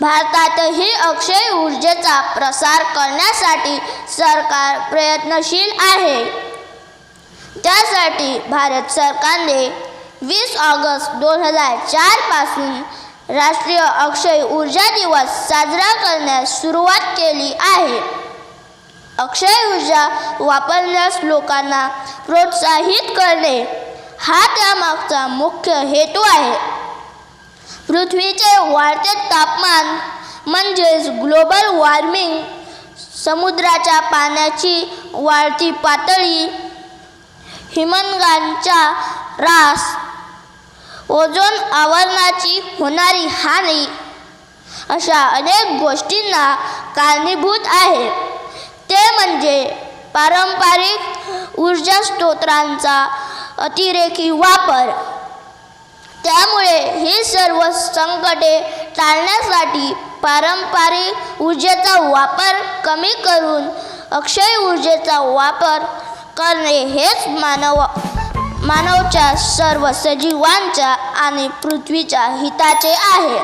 भारतातही अक्षय ऊर्जेचा प्रसार करण्यासाठी सरकार प्रयत्नशील आहे. त्यासाठी भारत सरकारने वीस ऑगस्ट दोन हजार चारपासून राष्ट्रीय अक्षय ऊर्जा दिवस साजरा करण्यास सुरुवात केली आहे. अक्षय ऊर्जा वापरण्यास लोकांना प्रोत्साहित करणे हा त्यामागचा मुख्य हेतू आहे. पृथ्वीचे वाढते तापमान म्हणजेच ग्लोबल वॉर्मिंग समुद्राच्या पाण्याची वाढती पातळी हिमनगांचा रास ओझोन आवरणाची होणारी हानी अशा अनेक गोष्टींना कारणीभूत आहे. ते म्हणजे पारंपरिक ऊर्जा स्रोतांचा अतिरेकी वापर. त्यामुळे ही सर्व संकटे टाळण्यासाठी पारंपरिक ऊर्जेचा वापर कमी करून अक्षय ऊर्जेचा वापर करणे हेच मानव मानवच्या सर्व सजीवांच्या आणि पृथ्वीच्या हिताचे आहे.